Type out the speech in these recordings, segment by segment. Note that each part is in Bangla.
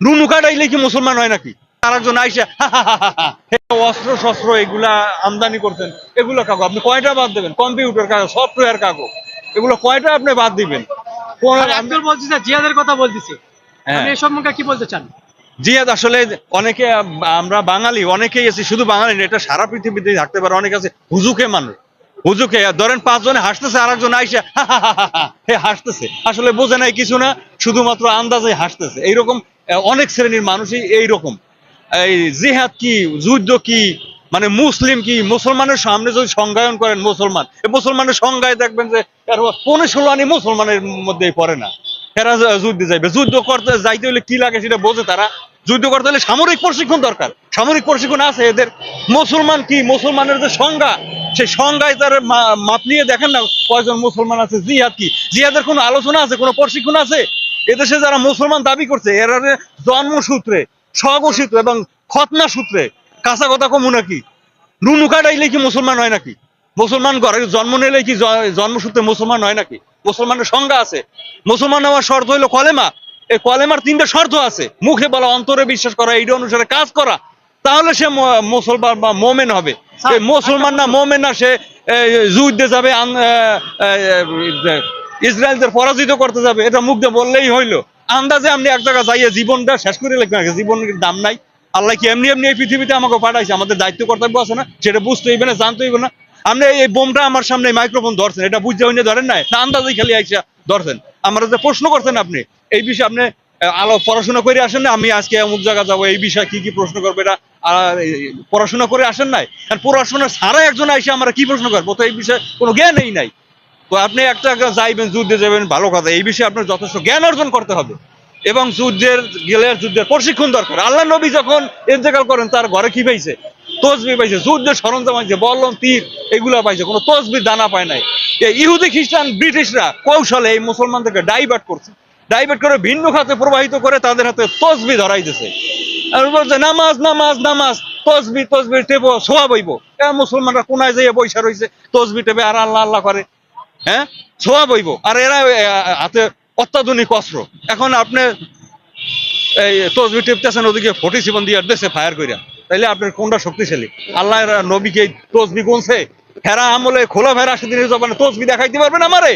নুনু কাটাইলে কি মুসলমান হয় নাকি? একজন আইসা অস্ত্র শস্ত্র এগুলা আমদানি করছেন। এগুলো কাগজ আপনি কয়টা বাদ দেবেন? কম্পিউটার কাগজ সফটওয়্যার কাগজ এগুলো কয়টা আপনি বাদ দিবেন? আব্দুল বলছি যে জিয়াদের কথা বলতেছি। হ্যাঁ। আপনি এই সম্পর্কে কি বলতে চান? জিয়াদ আসলে অনেকে আমরা বাঙালি অনেকেই আছি শুধু বাঙালি না এটা সারা পৃথিবীতে থাকতে পারে। অনেকে আছে হুজুকে মানুষ। হুজুকে ধরেন পাঁচজনে হাসতেছে আর একজন আইসা হে হাসতেছে। আসলে বোঝে নাই কিছু না শুধুমাত্র আন্দাজে হাসতেছে। এইরকম অনেক শ্রেণির মানুষই এইরকম। এই জিহাদ কি, যুদ্ধ কি মানে মুসলিম কি, মুসলমানের সামনে যদি সংজ্ঞায়ন করেন মুসলমান মুসলমানের সংজ্ঞায় দেখবেন যে পনেরো ষোলো আনি মুসলমানের মধ্যেই পড়ে না। এরা যুদ্ধে যাইবে। যুদ্ধ করতে যাইতে হলে কি লাগে সেটা বোঝে তারা। যুদ্ধ করতে হলে সামরিক প্রশিক্ষণ দরকার। সামরিক প্রশিক্ষণ আছে এদের। মুসলমান কি, মুসলমানের যে সংজ্ঞা, সেই সংজ্ঞায় তার মাপ নিয়ে দেখেন না কয়জন মুসলমান আছে, জিহাদ কি। জিহাদের কোনো আলোচনা আছে, কোনো প্রশিক্ষণ আছে? এদেশে যারা মুসলমান দাবি করছে এরা জন্মসূত্রে স্বঘোষিত এবং খতনা সূত্রে কাঁচা কথা কমু নাকি? নুনু কাটাইলে কি মুসলমান হয় নাকি? মুসলমান ঘরে জন্ম নিলে কি জন্মসূত্রে মুসলমান হয় নাকি? মুসলমানের সংজ্ঞা আছে। মুসলমান হওয়ার শর্ত হইল কলেমা। এই কলেমার তিনটা শর্ত আছে। মুখে বলা অন্তরে বিশ্বাস করা এইটা অনুসারে কাজ করা। তাহলে সে মুসলমান বা মোমেন হবে। এই মুসলমান না মোমেন না সে যুদ্ধে যাবে ইসরায়েলদের পরাজিত করতে যাবে, এটা মুখ দিয়ে বললেই হইল। আন্দাজে আপনি এক জায়গায় যাইয়ে জীবনটা শেষ করে লিখবেন জীবনের দাম নাই। আল্লাহ কি এমনি এমনি এই পৃথিবীতে আমাকে পাঠাইছে? আমাদের দায়িত্ব, কর্তব্য আছে না? সেটা বুঝতে হইবে না, জানতে হইবে না। আপনি এই বোমটা আমার সামনে মাইক্রোফোন ধরছেন, এটা বুঝতে হইনি ধরেন না আন্দাজে খালি আইসা ধরছেন। আমরা যে প্রশ্ন করছেন আপনি, এই বিষয়ে আপনি আলো পড়াশোনা করে আসেন না? আমি আজকে অমুক জায়গা যাব, এই বিষয়ে কি কি প্রশ্ন করব এটা? পড়াশোনা করে আসেন নাই? পড়াশোনা সারা একজন আইসে আমরা কি প্রশ্ন করব? তো এই বিষয়ে কোনো জ্ঞানই নাই। তো আপনি একটা যাইবেন, যুদ্ধে যাবেন ভালো কথা। এই বিষয়ে আপনার যথেষ্ট জ্ঞান অর্জন করতে হবে। এবং যুদ্ধের, গেলে যুদ্ধের প্রশিক্ষণ দরকার। আল্লাহ নবী যখন ইন্তেকাল করেন, তার ঘরে কি পাইছে? তসবি পাইছে। যুদ্ধের সরঞ্জাম পাইছে বল্লম তীর, এগুলা পাইছে। কোনো তসবির দানা পায় নাই। ইহুদি খ্রিস্টান, ব্রিটিশরা কৌশলে এই মুসলমানদেরকে ডাইভার্ট করছে। ডাইভার্ট করে ভিন্ন খাতে প্রবাহিত করে তাদের হাতে তসবি ধরাইতেছে আর বলছে, নামাজ নামাজ নামাজ। তসবি তসবি টেপো সোয়া বইব মুসলমানরা কোনায় যাইয়ে বৈশা রয়েছে তসবি টেপে আর আল্লাহ আল্লাহ করে। হ্যাঁ? ছোঁয়া বইব। আর এরা হাতে অত্যাধুনিক অস্ত্র। এখন আপনি এই তসবি টিপতেছেন ওদিকে ফটি সিবন দিয়ে দেশে ফায়ার কইরা। তাইলে আপনার কোনটা শক্তিশালী? আল্লাহ নবীকে তসবি গুনছে? ফেরা আমলে খোলা ফেরা সেদিনের জবানে তসবি দেখাইতে পারবেন আমারে?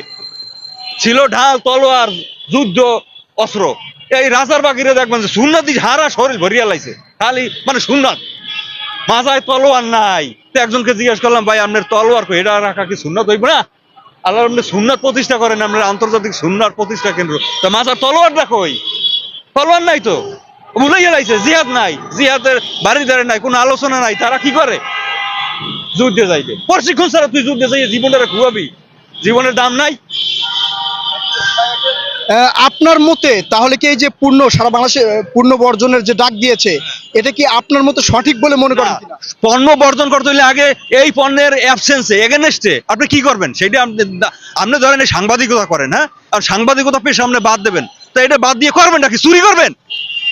ছিল ঢাল, তলোয়ার, যুদ্ধ, অস্ত্র। এই রাজার বাকিরে দেখবেন যে সুন্নাতি হারা শরীর ভরিয়া লাইছে। খালি মানে সুন্নাত। মাথায় তলোয়ার নাই। তো একজনকে জিজ্ঞেস করলাম, ভাই, আপনার তলোয়ার এটা রাখা কি সুন্নাত হইব না? আল্লাহ সুন্নাত প্রতিষ্ঠা করেন আপনার আন্তর্জাতিক সুন্নার প্রতিষ্ঠা কেন্দ্র। তা মাথার তলোয়ার দেখো ওই। তলোয়ার নাই তো। ভুলে গেলাইছে জিহাদ নাই। জিহাদের বাড়ি ধারে নাই, কোনো আলোচনা নাই। তারা কি করে? যুদ্ধে যাইবে। প্রশিক্ষণ ছাড়া তুই যুদ্ধে যাইয়ে জীবনটা খুয়াবি জীবনের দাম নাই। আপনার মতে তাহলে কি এই যে পূর্ণ সারা বাংলাদেশে পূর্ণ বর্জনের যে ডাক দিয়েছে এটা কি আপনার মতে সঠিক বলে মনে করেন পণ্য বর্জন করতে হলে আগে এই পণ্যের অ্যাবসেন্সে এগেনস্টে আপনি কি করবেন? সেটা আপনি আপনি ধরেন এই সাংবাদিকতা করেন হ্যাঁ? আর সাংবাদিকতা পেশা আপনি বাদ দেবেন। তো এটা বাদ দিয়ে করবেন নাকি চুরি করবেন?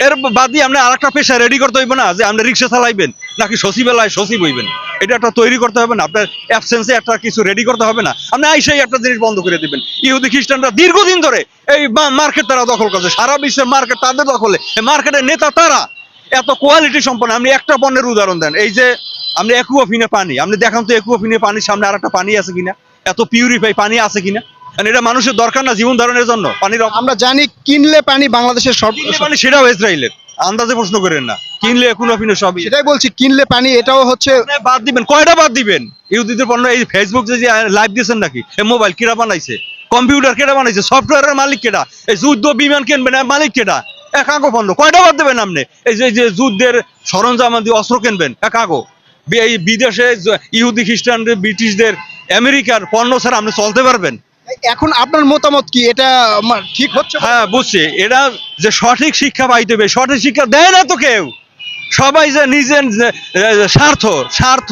এর বাদ দিয়ে আপনি আর একটা পেশা রেডি করতে হইবে না যে আপনি রিক্সা চালাইবেন নাকি সচিবেলায় সচিব হইবেন? এটা একটা তৈরি করতে হবে না, আপনার অ্যাবসেন্সে একটা কিছু রেডি করতে হবে না। আপনি আইসাই একটা জিনিস বন্ধ করে দেবেন। ইহুদি খ্রিস্টানরা দীর্ঘদিন ধরে এই মার্কেট তারা দখল করছে। সারা বিশ্বের মার্কেট তাদের দখলে। এই মার্কেটের নেতা তারা? এত কোয়ালিটি সম্পন্ন। আপনি একটা পণ্যের উদাহরণ দেন। এই যে আপনি একুয়াফিনে পানি, আপনি দেখান তো একুয়াফিনে পানির সামনে আর একটা পানি আছে কিনা? এত পিউরিফাই পানি আছে কিনা? কারণ এটা মানুষের দরকার না জীবন ধারণের জন্য। পানির আমরা জানি কিনলে পানি বাংলাদেশের সব পানি সেটাও ইসরায়েলের। আন্দাজে প্রশ্ন করেন না। কিনলে একুয়াফিনে সবই সেটাই বলছি কিনলে পানি এটাও হচ্ছে বাদ দিবেন। কয়টা বাদ দিবেন? ইহুদিদের পণ্য এই ফেসবুক যে লাইভ দিয়েছেন নাকি? এই মোবাইল কেটা বানাইছে? কম্পিউটার কেটা বানাইছে? সফটওয়্যারের মালিক কেটা এই যুদ্ধ বিমান কিনবেন মালিক কেটা একাগো পণ্য। কয়টা বাদ দেবেন আপনি? এই যে যে যুদ্ধের সরঞ্জাম দিয়ে অস্ত্র কিনবেন একাগো বি- এই বিদেশে ইহুদি খ্রিস্টানদের ব্রিটিশদের আমেরিকার পণ্য ছাড়া আপনি চলতে পারবেন। এখন আপনার মতামত কি? এটা ঠিক হচ্ছে? হ্যাঁ বুঝছি। এটা যে সঠিক শিক্ষা পাইতে হবে, সঠিক শিক্ষা দেয় না তো কেউ। সবাই যে নিজের স্বার্থ স্বার্থ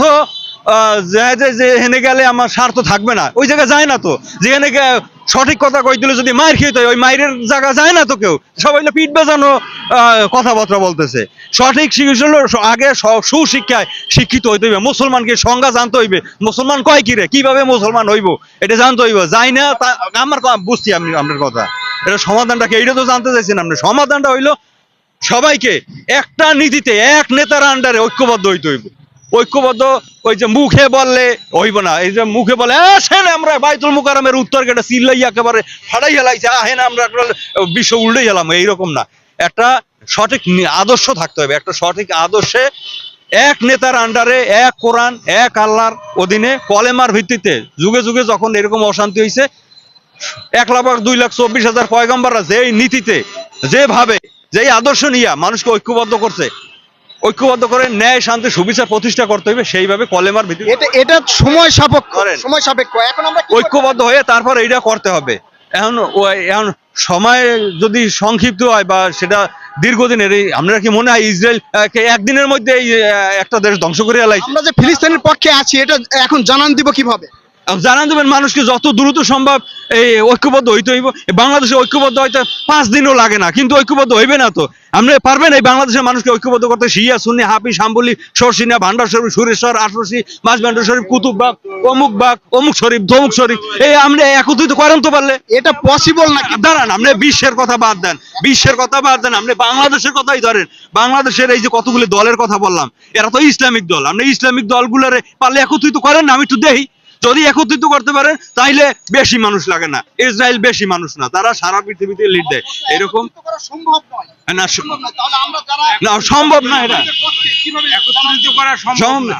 হেনে গেলে আমার স্বার্থ থাকবে না। ওই জায়গায় যায় না তো। যেখানে সঠিক কথা কই দিলে যদি মায়ের খেতে হয়, ওই মায়ের জায়গা যায় না তো কেউ। সবাই পিঠ বেজানো কথাবার্তা বলতেছে। সঠিক শিক্ষা আগে সুশিক্ষায় শিক্ষিত হইতে হইবে। মুসলমানকে সংজ্ঞা জানতে হইবে। মুসলমান কয় কি রে কীভাবে মুসলমান হইব? এটা জানতে হইব। যাই না আমার বুঝছি আমি আপনার কথা। এটা সমাধানটা কি? এইটা তো জানতে চাইছেন আপনি। সমাধানটা হইল সবাইকে একটা নীতিতে এক নেতার আন্ডারে ঐক্যবদ্ধ হইতে হইব। ঐক্যবদ্ধ, ওই যে মুখে বললে হইব না। এই যে মুখে বলে আসেন আমরা বাইতুল মুকারমের উত্তর গেটে চিল্লাই একেবারে ফাড়াই হেলাইছে। আহেন আমরা বিশ্ব উল্টে গেলাম। এইরকম না। একটা সঠিক আদর্শ থাকতে হবে। একটা সঠিক আদর্শে এক নেতার আন্ডারে এক কোরআন, এক আল্লাহর অধীনে কলেমার ভিত্তিতে যুগে যুগে যখন এরকম অশান্তি হয়েছে এক লাখ, দুই লাখ, চব্বিশ হাজার পয়গম্বররা যেই নীতিতে, যেভাবে, যেই আদর্শ নিয়ে মানুষকে ঐক্যবদ্ধ করছে ঐক্যবদ্ধ করে ন্যায় শান্তি সুবিচার প্রতিষ্ঠা করতে হবে সেইভাবে কলেমার ভিত্তিতে এটা এটা সময় সাপেক্ষ। সময় সাপেক্ষ। এখন আমরা ঐক্যবদ্ধ হয়ে তারপর এইটা করতে হবে। এখন এখন সময় যদি সংক্ষিপ্ত হয় বা সেটা দীর্ঘদিনের এই আপনারা কি মনে হয় ইসরায়েল একদিনের মধ্যে একটা দেশ ধ্বংস করে এলাইছে? আমরা যে ফিলিস্তিনের পক্ষে আছি এটা এখন জানান দিব কীভাবে? জানান দেবেন মানুষকে যত দ্রুত সম্ভব এই ঐক্যবদ্ধ হইতে হইব। বাংলাদেশে ঐক্যবদ্ধ হইতে পাঁচ দিনও লাগে না কিন্তু ঐক্যবদ্ধ হইবে না তো। আপনি পারবেন এই বাংলাদেশের মানুষকে ঐক্যবদ্ধ করতে? শিয়া সুন্নি হাফি শাম্বলি সরসিনা ভান্ডার শরীফ সুরেশ্বর আশরসি মাঝভান্ডার শরীফ কুতুববাগ অমুক বাগ অমুক শরীফ ধমুক শরীফ। এই আপনি একত্রিত করেন তো পারলে। এটা পসিবল নাকি? দাঁড়ান আপনি বিশ্বের কথা বাদ দেন বিশ্বের কথা বাদ দেন আপনি বাংলাদেশের কথাই ধরেন। বাংলাদেশের এই যে কতগুলো দলের কথা বললাম এরা তো ইসলামিক দল। আপনি ইসলামিক দলগুলোরে পারলে একত্রিত করেন না আমি একটু দেখি। যদি একত্রিত করতে পারেন তাইলে বেশি মানুষ লাগে না। ইসরায়েল বেশি মানুষ না তারা সারা পৃথিবীতে লিড দেয়। এরকম সম্ভব না সম্ভব আমরা না এটা। কীভাবে একত্রিত করা সম্ভব না।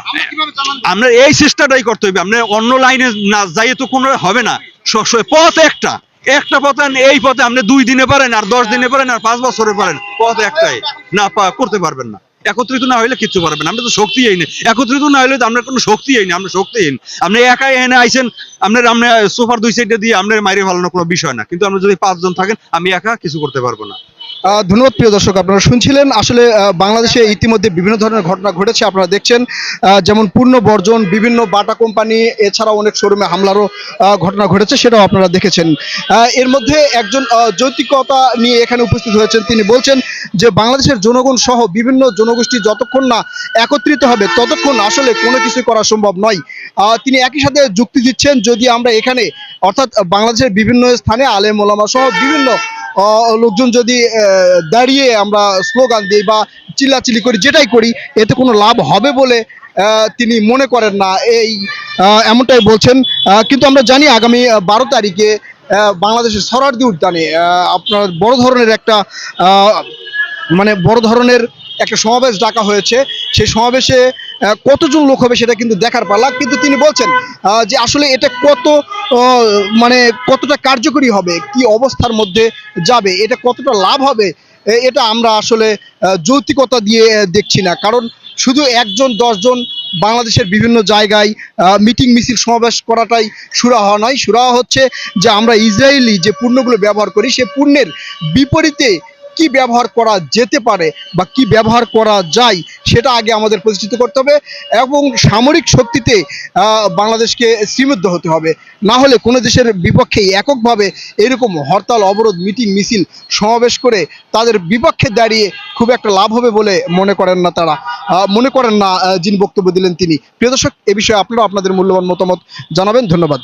আমরা এই চেষ্টাটাই করতে হবে। আমরা অন্য লাইনে না যাইয়ে তো কোনো হবে না। পথ একটা। একটা পথে এই পথে আপনি দুই দিনে পারেন আর দশ দিনে পারেন আর পাঁচ বছরে পারেন। পথ একটাই। না করতে পারবেন না। একত্রিত না হইলে কিচ্ছু পারবেন আমরা তো শক্তি এই একত্রিত না হইলে তো আমরা কোনো শক্তি এই নেই আমরা শক্তিহীন। আপনি একাই এনে আইছেন, আপনার আপনি সোফার দুই সাইডে দিয়ে আপনার মাইরে ফেলানোর কোনো বিষয় না। কিন্তু আমরা যদি পাঁচজন থাকেন, আমি একা কিছু করতে পারব না। ধন্যবাদ প্রিয় দর্শক, আপনারা শুনছিলেন। আসলে বাংলাদেশে ইতিমধ্যে বিভিন্ন ধরনের ঘটনা ঘটেছে, আপনারা দেখছেন। যেমন পূর্ণ বর্জন, বিভিন্ন বাটা কোম্পানি এছাড়া অনেক শোরুমে হামলারও ঘটনা ঘটেছে, সেটাও আপনারা দেখেছেন। এর মধ্যে একজন যৌতিকতা নিয়ে এখানে উপস্থিত হয়েছেন। তিনি বলছেন যে, বাংলাদেশের জনগণ সহ বিভিন্ন জনগোষ্ঠী যতক্ষণ না একত্রিত হবে, ততক্ষণ আসলে কোনো কিছু করা সম্ভব নয়। তিনি একই সাথে যুক্তি দিচ্ছেন, যদি আমরা এখানে, অর্থাৎ বাংলাদেশের বিভিন্ন স্থানে আলেম ওলামা সহ বিভিন্ন লোকজন যদি দাঁড়িয়ে আমরা স্লোগান দিই বা চিল্লাচিল্লি করি, যেটাই করি, এতে কোনো লাভ হবে বলে তিনি মনে করেন না। এই এমনটাই বলছেন। কিন্তু আমরা জানি আগামী বারো তারিখে বাংলাদেশের সরারদি উদ্যানে আপনার বড় ধরনের একটা মানে বড় ধরনের একটা সমাবেশ ডাকা হয়েছে। সেই সমাবেশে কতজন লোক হবে সেটা কিন্তু দেখার পালা। কিন্তু তিনি বলছেন যে আসলে এটা কত মানে কতটা কার্যকরী হবে, কি অবস্থার মধ্যে যাবে, এটা কতটা লাভ হবে এটা আমরা আসলে যৌক্তিকতা দিয়ে দেখছি না। কারণ শুধু একজন, দশজন বাংলাদেশের বিভিন্ন জায়গায় মিটিং মিছিল সমাবেশ করাটাই সুরাহা নয়। সুরাহা হচ্ছে যে আমরা ইসরায়েলি যে পণ্যগুলো ব্যবহার করি, সে পণ্যের বিপরীতে কি ব্যবহার করা যেতে পারে বা কি ব্যবহার করা যায় সেটা আগে আমাদের প্রতিষ্ঠিত করতে হবে এবং সামরিক শক্তিতে বাংলাদেশকে সীমিত হতে হবে। না হলে কোনো দেশের বিপক্ষে এককভাবে এরকম হরতাল, অবরোধ, মিটিং, মিছিল সমাবেশ করে তাদের বিপক্ষে দাঁড়িয়ে খুব একটা লাভ হবে বলে মনে করেন না তারা। মনে করেন না যিনি বক্তব্য দিলেন তিনি। প্রিয় দর্শক, এ বিষয়ে আপনারা আপনাদের মূল্যবান মতামত জানাবেন। ধন্যবাদ।